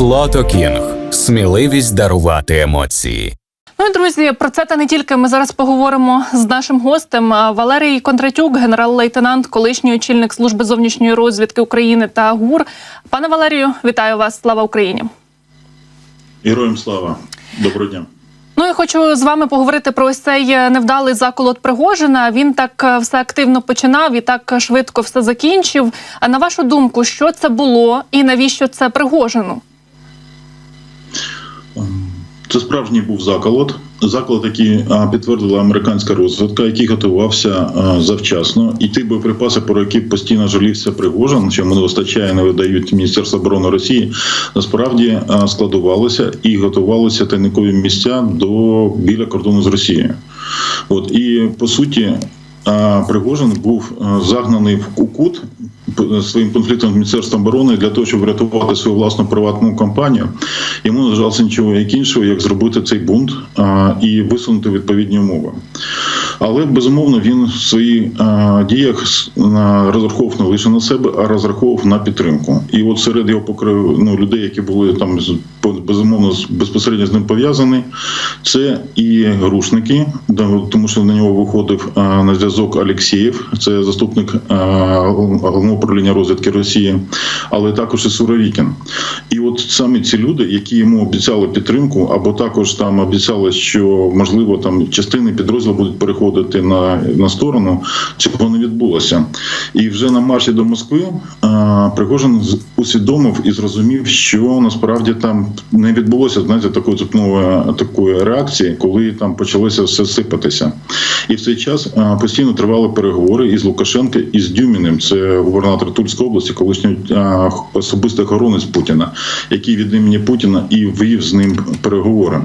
Флото Кінг. Сміливість дарувати емоції. Ну і друзі, про це та не тільки ми зараз поговоримо з нашим гостем Валерій Кондратюк, генерал-лейтенант, колишній очільник служби зовнішньої розвідки України та ГУР. Пане Валерію, вітаю вас! Слава Україні! Героям слава, доброго дня. Ну і хочу з вами поговорити про ось цей е, невдалий заколот Пригожина. Він так е, все активно починав і так швидко все закінчив. А на вашу думку, що це було і навіщо це Пригожину? Це справжній був заколот. Заколот, який підтвердила американська розвідка, який готувався завчасно, і ті боєприпаси, про які постійно жалівся Пригожин, що не вистачає, не видають Міністерство оборони Росії, насправді складувалися і готувалися тайникові місця до біля кордону з Росією. От і по суті. Пригожин був загнаний в кут п- своїм конфліктом з міністерством оборони для того, щоб врятувати свою власну приватну компанію. Йому не жалося нічого як іншого, як зробити цей бунт а, і висунути відповідні умови. Але безумовно він в своїх діях розраховував не лише на себе, а розраховував на підтримку. І от серед його покрив ну, людей, які були там безумовно безпосередньо з ним пов'язані, це і грушники, тому що на нього виходив а, на зв'язок Алєксєєв, це заступник головного управління розвідки Росії, але також і Суровікін. І от саме ці люди, які йому обіцяли підтримку, або також там обіцяли, що можливо там частини підрозділу будуть переходити на, на сторону, цього не відбулося. І вже на марші до Москви а, Пригожин усвідомив і зрозумів, що насправді там не відбулося знаєте, такої цепної такої реакції, коли там почалося все сипатися. І в цей час а, постійно тривали переговори із Лукашенко і з Дюміним, це губернатор Тульської області, колишній а, особистий охоронець Путіна, який від імені Путіна і вів з ним переговори.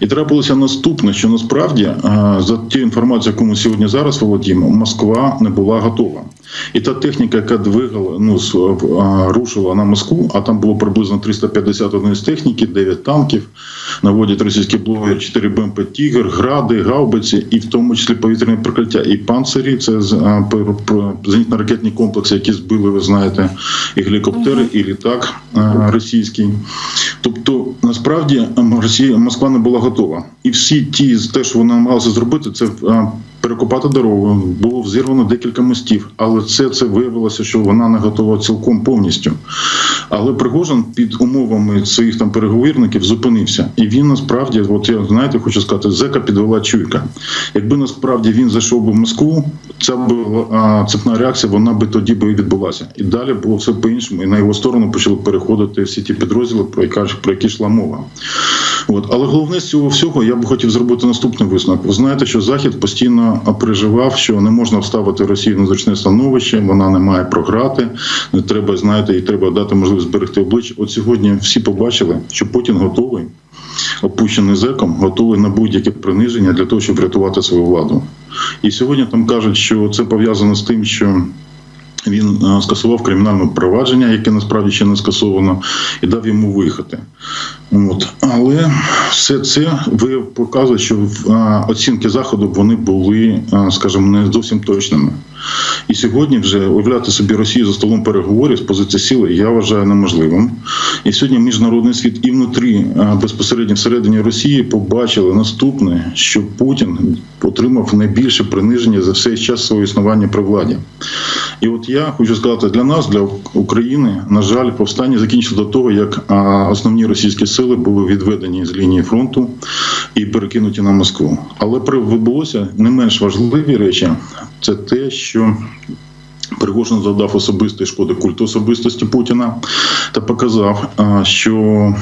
І трапилося наступне, що насправді за тією інформацією, яку ми сьогодні зараз володіємо, Москва не була готова. І та техніка, яка двигала, ну з- в- а, рушила на Москву, а там було приблизно 350 одиниць техніки, 9 танків, наводять російські блогери, 4 БМП Тігр, гради, гаубиці, і в тому числі повітряне прикриття, і панцирі, це з- зенітно-ракетні комплекси, які збили, ви знаєте, і гелікоптери, і літак російський. Тобто, насправді Росія Москва не була готова, і всі ті те, що вона намагалася зробити, це перекопати дорогу. Було взірвано декілька мостів, але це це виявилося, що вона не готова цілком повністю. Але Пригожин під умовами своїх там переговірників зупинився, і він насправді, от я знаєте, хочу сказати, зека підвела чуйка. Якби насправді він зайшов би в Москву, ця була цепна реакція, вона би тоді би відбулася. І далі було все по-іншому, і на його сторону почали переходити всі ті підрозділи, про які, про які йшла мова. От. Але головне з цього всього я б хотів зробити наступний висновок. Ви знаєте, що Захід постійно переживав, що не можна вставити Росію на зручне становище, вона не має програти, не треба, знаєте, і треба дати можливість зберегти обличчя. От сьогодні всі побачили, що Путін готовий, опущений зеком, готовий на будь-яке приниження для того, щоб врятувати свою владу. І сьогодні там кажуть, що це пов'язано з тим, що. Він е, скасував кримінальне провадження, яке насправді ще не скасовано, і дав йому виїхати. От. Але все це ви показує, що оцінки заходу вони були, скажімо, не зовсім точними. І сьогодні вже уявляти собі Росію за столом переговорів з позиції сили я вважаю неможливим. І сьогодні міжнародний світ і внутрі безпосередньо всередині Росії побачили наступне, що Путін отримав найбільше приниження за все час свого існування при владі. І от я хочу сказати, для нас, для України, на жаль, повстання закінчилось до того, як основні російські сили були відведені з лінії фронту і перекинуті на Москву. Але відбулося не менш важливі речі. Це те, що Пригожин завдав особистої шкоди культу особистості Путіна та показав, що.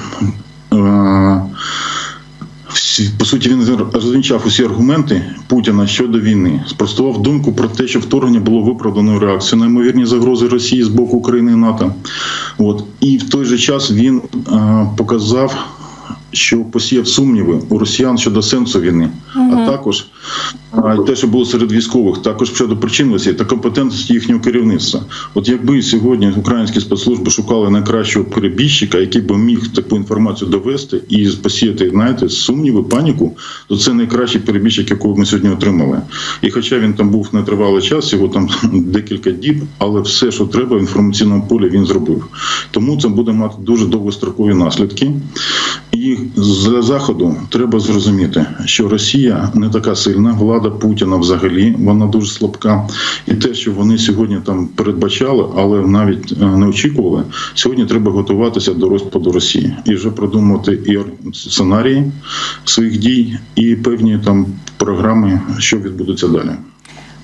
По суті, він розвінчав усі аргументи Путіна щодо війни, спростував думку про те, що вторгнення було виправданою реакцією на ймовірні загрози Росії з боку України і НАТО. От і в той же час він а, показав що посіяв сумніви у росіян щодо сенсу війни, а також а, те, що було серед військових, також щодо причинності та компетентності їхнього керівництва. От якби сьогодні українські спецслужби шукали найкращого перебіжчика, який би міг таку інформацію довести і посіяти, знаєте, сумніви, паніку, то це найкращий перебіжчик, якого ми сьогодні отримали. І хоча він там був нетривалий час, його там декілька діб, але все, що треба в інформаційному полі, він зробив. Тому це буде мати дуже довгострокові наслідки. І для заходу треба зрозуміти, що Росія не така сильна, влада Путіна взагалі вона дуже слабка. І те, що вони сьогодні там передбачали, але навіть е, не очікували, сьогодні треба готуватися до розпаду Росії і вже продумувати і сценарії своїх дій, і певні там програми, що відбудеться далі.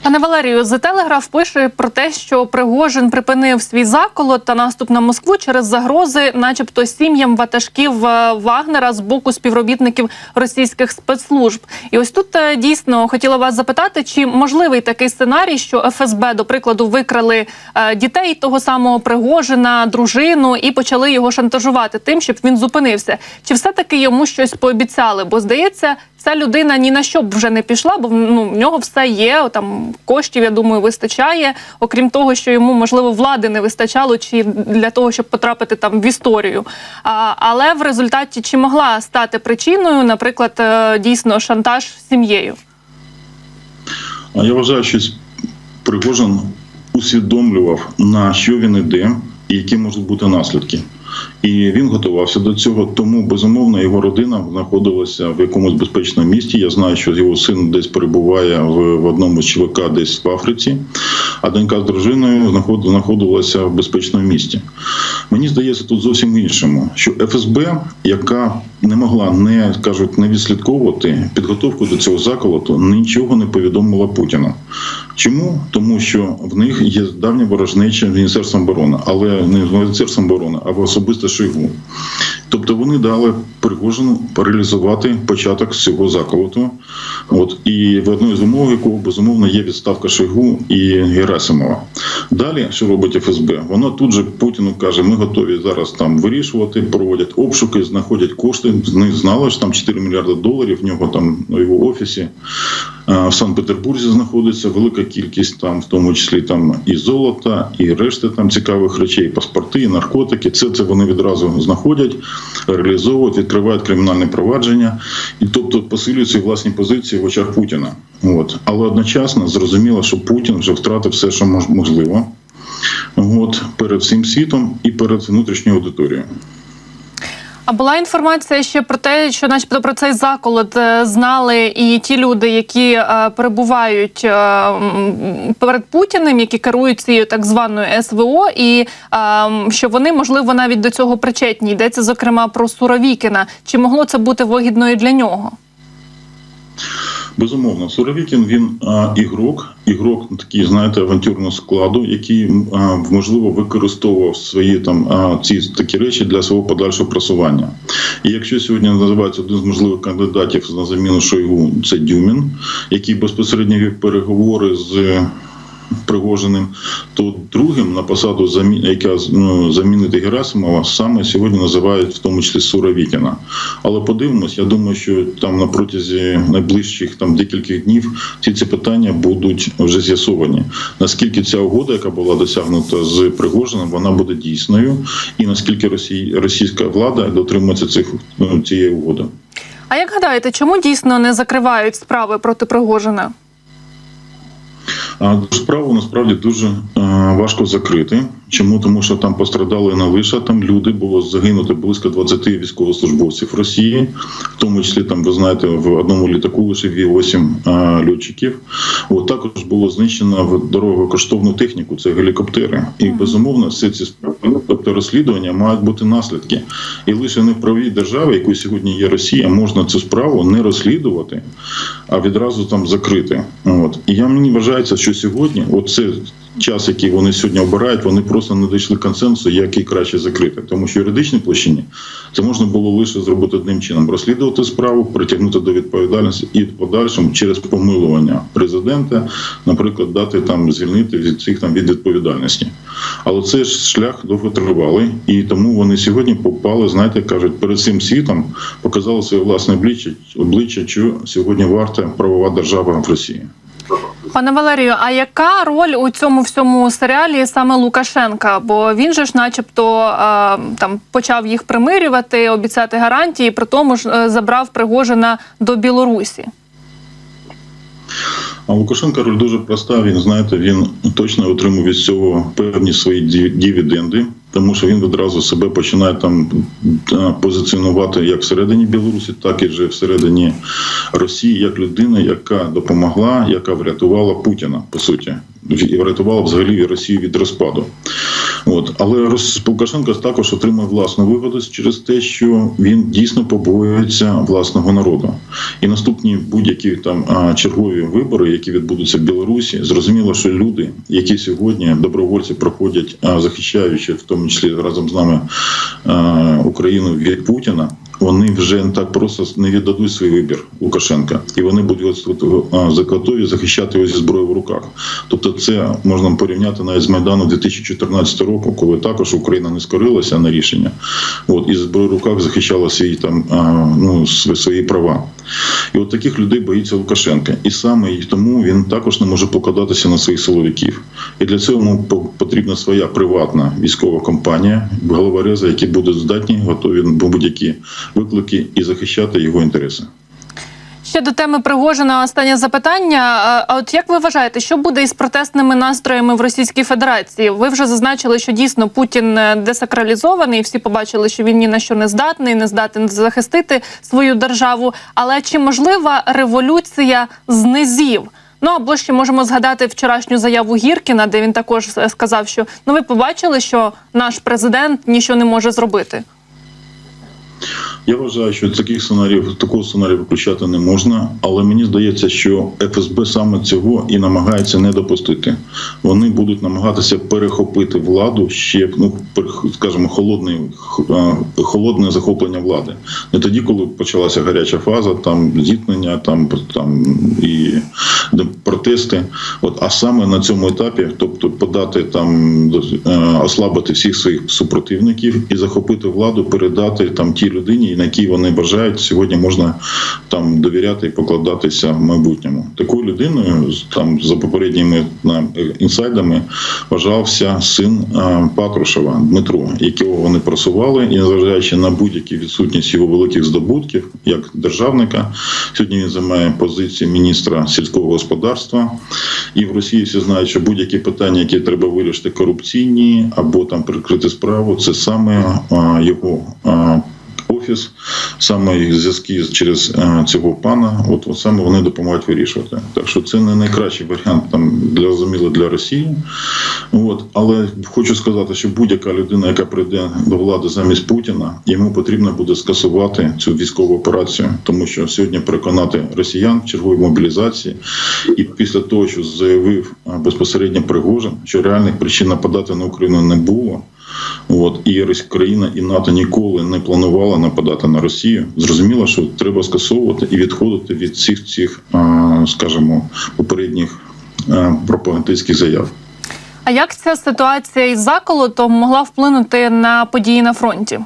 Пане Валерію, The Telegraph пише про те, що Пригожин припинив свій заколот та наступ на Москву через загрози, начебто сім'ям ватажків е, Вагнера з боку співробітників російських спецслужб. І ось тут е, дійсно хотіла вас запитати, чи можливий такий сценарій, що ФСБ, до прикладу, викрали е, дітей того самого Пригожина, дружину і почали його шантажувати тим, щоб він зупинився. Чи все таки йому щось пообіцяли? Бо здається, ця людина ні на що б вже не пішла, бо ну в нього все є. Там коштів, я думаю, вистачає. Окрім того, що йому можливо влади не вистачало, чи для того, щоб потрапити там в історію. А, але в результаті чи могла стати причиною, наприклад, е, дійсно шантаж сім'єю? А я вважаю, що Пригожин усвідомлював, на що він іде і які можуть бути наслідки. І він готувався до цього, тому безумовно його родина знаходилася в якомусь безпечному місті. Я знаю, що його син десь перебуває в, в одному з ЧВК десь в Африці, а донька з дружиною знаход- знаходилася в безпечному місті. Мені здається, тут зовсім іншому, що ФСБ, яка не могла не кажуть не відслідковувати підготовку до цього заколоту, нічого не повідомила Путіну. Чому? Тому що в них є давня ворожнеча з Міністерством оборони, але не з Міністерством оборони, а особисто Шойгу. Тобто вони дали Пригожину паралізувати початок цього заколоту. От і в одній з умов, якого безумовно є відставка Шойгу і Герасимова. Далі, що робить ФСБ? Воно тут же Путіну каже: ми готові зараз там вирішувати, проводять обшуки, знаходять кошти. З знали що там 4 мільярди доларів. В нього там в його офісі. В Санкт-Петербурзі знаходиться велика кількість там, в тому числі там і золота, і решти там цікавих речей, паспорти, і наркотики. Це це вони відразу знаходять, реалізовують, відкривають кримінальне провадження, і тобто посилюють свої власні позиції в очах Путіна. От але одночасно зрозуміло, що Путін вже втратив все, що можливо. От перед всім світом і перед внутрішньою аудиторією. А була інформація ще про те, що, начебто, про цей заколот е, знали і ті люди, які е, перебувають е, перед Путіним, які керують цією так званою СВО, і що вони можливо навіть до цього причетні. Йдеться зокрема про Суровікіна. Чи могло це бути вигідною для нього? Безумовно, Суровікін він а, ігрок, ігрок такий, знаєте, авантюрного складу, який а, можливо використовував свої там а, ці такі речі для свого подальшого просування. І якщо сьогодні називається один з можливих кандидатів на заміну Шойгу, це Дюмін, який безпосередньо вів переговори з. Пригоженим, то другим на посаду яка ну, замінити Герасимова саме сьогодні називають в тому числі Суровікіна. Але подивимось, я думаю, що там на протязі найближчих там декількох днів ці ці питання будуть вже з'ясовані. Наскільки ця угода, яка була досягнута з Пригожиним, вона буде дійсною, і наскільки Росій... російська влада дотримується цих ну, цієї угоди. А як гадаєте, чому дійсно не закривають справи проти Пригожина? А справу насправді дуже е, важко закрити. Чому? Тому що там пострадали не лише там люди, було загинути близько 20 військовослужбовців Росії, в тому числі там, ви знаєте, в одному літаку лише 8 льотчиків. От також було знищено в дорогу коштовну техніку, це гелікоптери. І безумовно, всі ці справи, тобто розслідування мають бути наслідки. І лише не в правій державі, якою сьогодні є Росія, можна цю справу не розслідувати, а відразу там закрити. От і я мені вважається, що сьогодні, оце час, який вони сьогодні обирають, вони просто не дійшли консенсусу, як її краще закрити. Тому що в юридичній площині це можна було лише зробити одним чином: розслідувати справу, притягнути до відповідальності і в подальшому через помилування президента, наприклад, дати там звільнити від цих там від відповідальності. Але це ж шлях довготривалий, і тому вони сьогодні попали, знаєте, кажуть, перед цим світом показали своє власне обличчя, обличчя, що сьогодні варта правова держава в Росії. Пане Валерію, а яка роль у цьому всьому серіалі саме Лукашенка? Бо він же ж, начебто, е, там почав їх примирювати, обіцяти гарантії, при тому ж е, забрав Пригожина до Білорусі. А Лукашенка роль дуже проста. Він знаєте, він точно отримав від цього певні свої дивіденди, тому що він відразу себе починає там е, позиціонувати як всередині Білорусі, так і вже всередині Росії, як людина, яка допомогла, яка врятувала Путіна по суті, і врятувала взагалі Росію від розпаду. От але Рос- Лукашенко також отримав власну вигоду через те, що він дійсно побоюється власного народу. І наступні будь-які там чергові вибори, які відбудуться в Білорусі, зрозуміло, що люди, які сьогодні добровольці проходять, захищаючи в тому числі разом з нами Україну від Путіна. Вони вже так просто не віддадуть свій вибір Лукашенка, і вони будуть готові захищати його зі зброєю в руках. Тобто, це можна порівняти навіть з Майдану 2014 року, коли також Україна не скорилася на рішення, от і зброю в руках захищала свій там ну свої права. І от таких людей боїться Лукашенка, і саме тому він також не може покладатися на своїх силовиків. І для цього йому потрібна своя приватна військова компанія, головорези, які будуть здатні, готові на будь-які виклики і захищати його інтереси. Ще до теми Пригожина останнє запитання. А- А от як ви вважаєте, що буде із протестними настроями в Російській Федерації? Ви вже зазначили, що дійсно Путін е, десакралізований, всі побачили, що він ні на що не здатний, не здатен захистити свою державу. Але чи можлива революція з низів? Ну або ще можемо згадати вчорашню заяву Гіркіна, де він також е, сказав, що ну ви побачили, що наш президент нічого не може зробити. Я вважаю, що таких сценаріїв такого сценарію виключати не можна, але мені здається, що ФСБ саме цього і намагається не допустити. Вони будуть намагатися перехопити владу ще ну скажімо, холодний е, холодне захоплення влади. Не тоді, коли почалася гаряча фаза, там зіткнення, там там і протести. От а саме на цьому етапі, тобто подати там е, ослабити всіх своїх супротивників і захопити владу, передати там тій людині, на якій вони бажають сьогодні можна там довіряти і покладатися в майбутньому. Такою людиною там за попередніми на, е, інсайдами вважався син е, Патрушева Дмитро, якого вони просували, і незважаючи на будь-які відсутність його великих здобутків як державника, сьогодні він займає позицію міністра сільського господарства. І в Росії всі знають, що будь-які питання, які треба вирішити, корупційні або там прикрити справу, це саме а, його. Офіс саме зв'язки через е, цього пана, от, от саме вони допомагають вирішувати. Так що це не найкращий варіант там для зрозуміло для Росії. От, але хочу сказати, що будь-яка людина, яка прийде до влади замість Путіна, йому потрібно буде скасувати цю військову операцію, тому що сьогодні переконати росіян в черговій мобілізації, і після того, що заявив безпосередньо Пригожин, що реальних причин нападати на Україну не було. От і Рос- країна і НАТО ніколи не планувала нападати на Росію. Зрозуміло, що треба скасовувати і відходити від всіх цих, скажімо, попередніх пропагандистських заяв. А як ця ситуація із заколотом могла вплинути на події на фронті?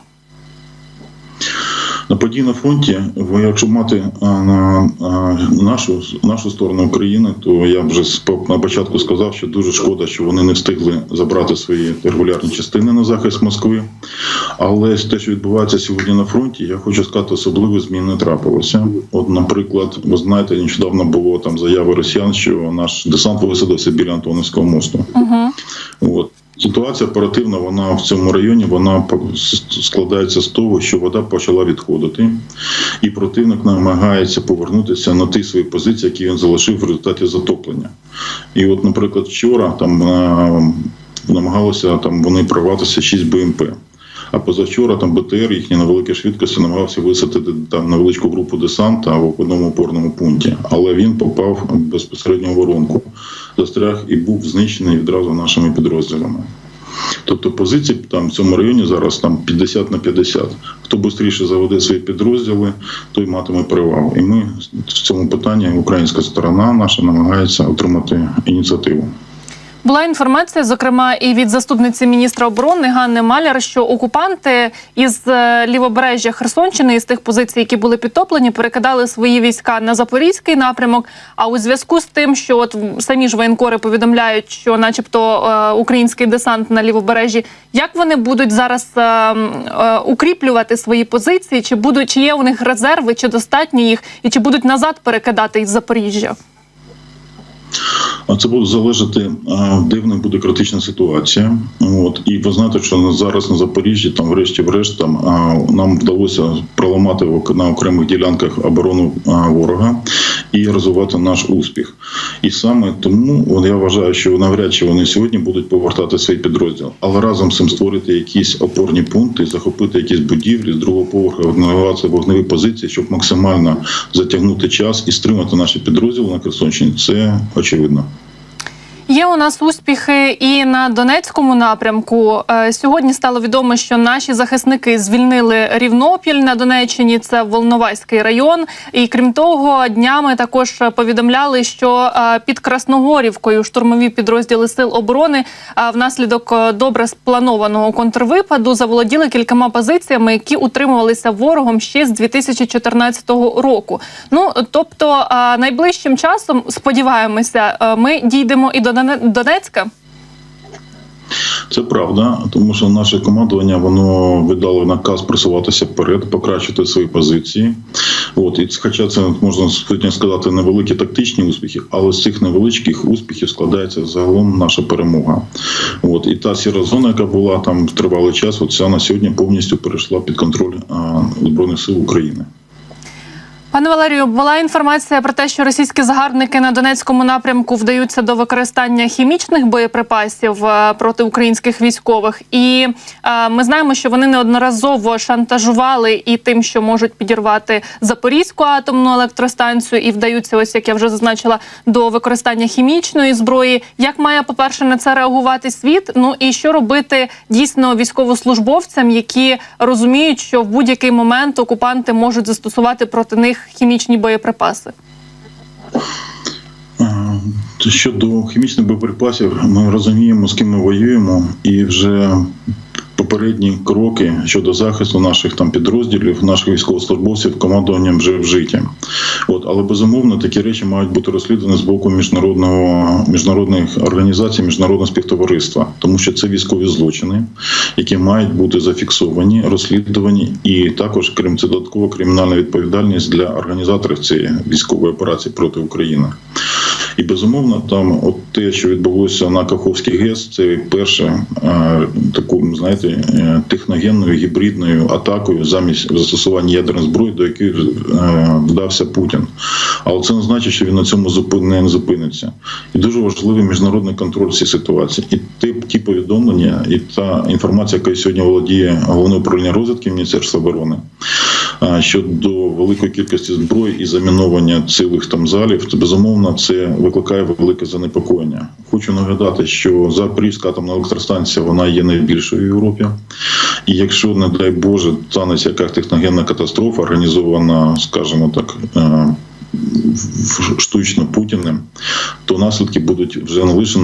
На події на фронті, якщо мати на нашу нашу сторону України, то я вже на початку сказав, що дуже шкода, що вони не встигли забрати свої регулярні частини на захист Москви. Але те, що відбувається сьогодні на фронті, я хочу сказати, особливо змін не трапилося. От, наприклад, ви знаєте, нещодавно було там заяви росіян, що наш десант висадився біля Антонівського мосту. Угу. От. Ситуація оперативна, вона в цьому районі вона складається з того, що вода почала відходити, і противник намагається повернутися на ті свої позиції, які він залишив в результаті затоплення. І от, наприклад, вчора там намагалося там вони прорватися 6 БМП. А позавчора там БТР їхні на великій швидкості намагався висадити там невеличку групу десанта в одному опорному пункті, але він попав безпосередньо в воронку, застряг і був знищений відразу нашими підрозділами. Тобто позиції там в цьому районі зараз там 50 на 50. Хто швидше заведе свої підрозділи, той матиме перевагу. І ми в цьому питанні українська сторона наша намагається отримати ініціативу. Була інформація, зокрема, і від заступниці міністра оборони Ганни Маляр, що окупанти із е, лівобережжя Херсонщини із тих позицій, які були підтоплені, перекидали свої війська на запорізький напрямок. А у зв'язку з тим, що от самі ж воєнкори повідомляють, що, начебто, е, український десант на лівобережжі, як вони будуть зараз е, е, укріплювати свої позиції? Чи будуть чи є у них резерви, чи достатньо їх, і чи будуть назад перекидати із Запоріжжя? А це буде залежати, де в них буде критична ситуація. От і ви знаєте, що зараз на Запоріжжі, там, врешті-врешт, там нам вдалося проламати на окремих ділянках оборону ворога і розвивати наш успіх. І саме тому я вважаю, що навряд чи вони сьогодні будуть повертати свій підрозділ, але разом з цим створити якісь опорні пункти, захопити якісь будівлі з другого поверху, організувати вогневі позиції, щоб максимально затягнути час і стримати наші підрозділи на Херсонщині. Це очевидно. Є у нас успіхи і на Донецькому напрямку. Е, Сьогодні стало відомо, що наші захисники звільнили Рівнопіль на Донеччині. Це Волноваський район. І крім того, днями також повідомляли, що е, під Красногорівкою штурмові підрозділи сил оборони е, внаслідок добре спланованого контрвипаду заволоділи кількома позиціями, які утримувалися ворогом ще з 2014 року. Ну тобто, найближчим часом сподіваємося, ми дійдемо і до Донецька. Це правда, тому що наше командування воно видало наказ просуватися вперед, покращити свої позиції. От і хоча це можна сказати невеликі тактичні успіхи, але з цих невеличких успіхів складається загалом наша перемога. От і та сіра зона, яка була там тривалий час, от на сьогодні повністю перейшла під контроль а, збройних сил України. Пане Валерію, була інформація про те, що російські загарбники на Донецькому напрямку вдаються до використання хімічних боєприпасів е, проти українських військових, і е, ми знаємо, що вони неодноразово шантажували і тим, що можуть підірвати Запорізьку атомну електростанцію, і вдаються, ось як я вже зазначила, до використання хімічної зброї. Як має по перше на це реагувати світ? Ну і що робити дійсно військовослужбовцям, які розуміють, що в будь-який момент окупанти можуть застосувати проти них хімічні боєприпаси? Е, Щодо хімічних боєприпасів, ми розуміємо, з ким ми воюємо, і вже попередні кроки щодо захисту наших там підрозділів, наших військовослужбовців командуванням вже вжиті. От, але безумовно такі речі мають бути розслідувані з боку міжнародного міжнародних організацій, міжнародного співтовариства, тому що це військові злочини, які мають бути зафіксовані, розслідувані, і також крім це додаткова кримінальна відповідальність для організаторів цієї військової операції проти України. І безумовно, там, от те, що відбулося на Каховській ГЕС, це перше е, таку, знаєте, е, техногенною гібридною атакою замість застосування ядерної зброї, до якої е, вдався Путін. Але це не значить, що він на цьому не зупиниться. І дуже важливий міжнародний контроль цієї ситуації. І ті, ті повідомлення, і та інформація, яка сьогодні володіє головне управління розвідки Міністерства оборони. Щодо великої кількості зброї і заміновання цілих там залів, то безумовно це викликає велике занепокоєння. Хочу нагадати, що Запорізька атомна електростанція вона є найбільшою в Європі. І якщо, не дай Боже, станеться якась техногенна катастрофа, організована, скажімо так. е, штучно Путіним, то наслідки будуть вже не лише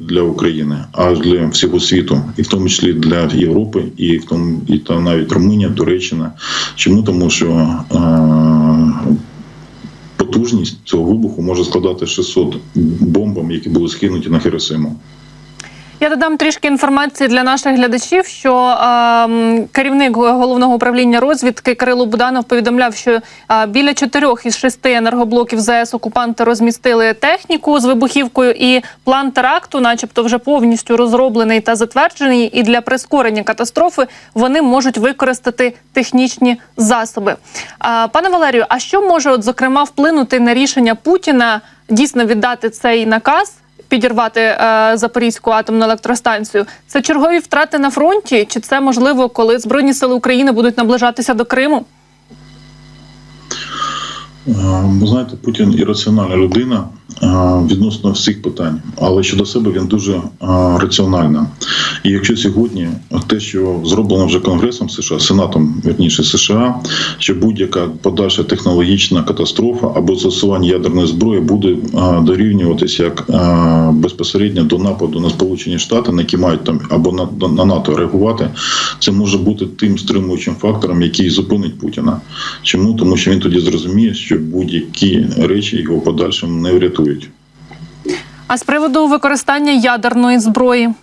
для України, а для всього світу, і в тому числі для Європи, і в тому і та навіть Румунія, Туреччина. Чому тому, що е, потужність цього вибуху може складати 600 бомбам, які були скинуті на Хіросиму. Я додам трішки інформації для наших глядачів, що ем, керівник головного управління розвідки Кирило Буданов повідомляв, що е, біля чотирьох із шести енергоблоків ЗС окупанти розмістили техніку з вибухівкою, і план теракту, начебто, вже повністю розроблений та затверджений. І для прискорення катастрофи вони можуть використати технічні засоби. Е, пане Валерію, а що може, от зокрема, вплинути на рішення Путіна дійсно віддати цей наказ? Підірвати е, Запорізьку атомну електростанцію. Це чергові втрати на фронті, чи це можливо, коли Збройні сили України будуть наближатися до Криму? Е, Ви знаєте, Путін ірраціональна людина е, відносно всіх питань, але щодо себе він дуже е, раціональна. І якщо сьогодні те, що зроблено вже Конгресом США, Сенатом вірніше США, що будь-яка подальша технологічна катастрофа або застосування ядерної зброї буде е, дорівнюватися як е, безпосередньо до нападу на Сполучені Штати, на які мають там або на, на НАТО реагувати, це може бути тим стримуючим фактором, який зупинить Путіна. Чому? Тому що він тоді зрозуміє, що будь-які речі його в подальшому не врятують. А з приводу використання ядерної зброї,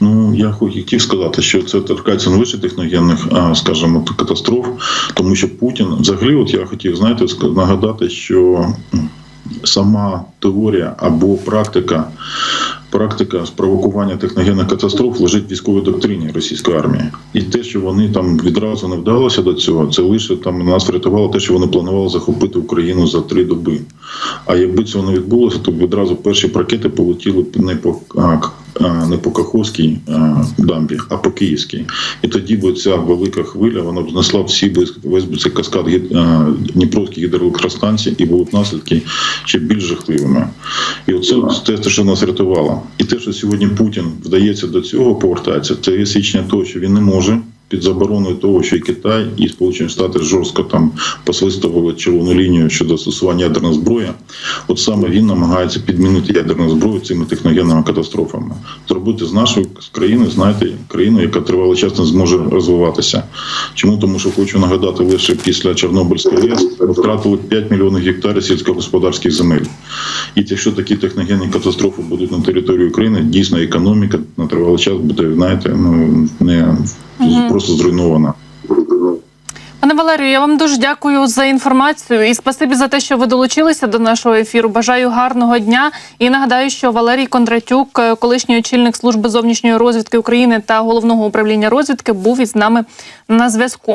Ну я хотів сказати, що це торкається не лише техногенних, а скажімо, катастроф, тому що Путін, взагалі, от я хотів знаєте, нагадати, що сама теорія або практика. Практика спровокування техногенних катастроф лежить в військовій доктрині російської армії, і те, що вони там відразу не вдалося до цього, це лише там нас врятувало те, що вони планували захопити Україну за три доби. А якби цього не відбулося, то б відразу перші ракети полетіли не по не по Каховській дамбі, а по Київській. І тоді б ця велика хвиля вона б знесла всі весь би цей каскад Дніпровських гідроелектростанцій, і будуть наслідки ще більш жахливими. І оце те, що нас рятувало. І те, що сьогодні Путін вдається до цього повертається, це є свідчення того, що він не може. Під забороною того, що і Китай і Сполучені Штати жорстко там посвистували червону лінію щодо застосування ядерної зброї. От саме він намагається підмінити ядерну зброю цими техногенними катастрофами, зробити з нашої країни, знаєте, країну, яка тривалий час не зможе розвиватися. Чому тому, що хочу нагадати, лише після Чорнобильської ми втратили 5 мільйонів гектарів сільськогосподарських земель. І якщо такі техногенні катастрофи будуть на території України, дійсно економіка на тривалий час буде, знаєте, ну не просто зруйнована. пане Валерію, я вам дуже дякую за інформацію і спасибі за те, що ви долучилися до нашого ефіру. Бажаю гарного дня. І нагадаю, що Валерій Кондратюк, е, колишній очільник служби зовнішньої розвідки України та головного управління розвідки, був із нами на зв'язку.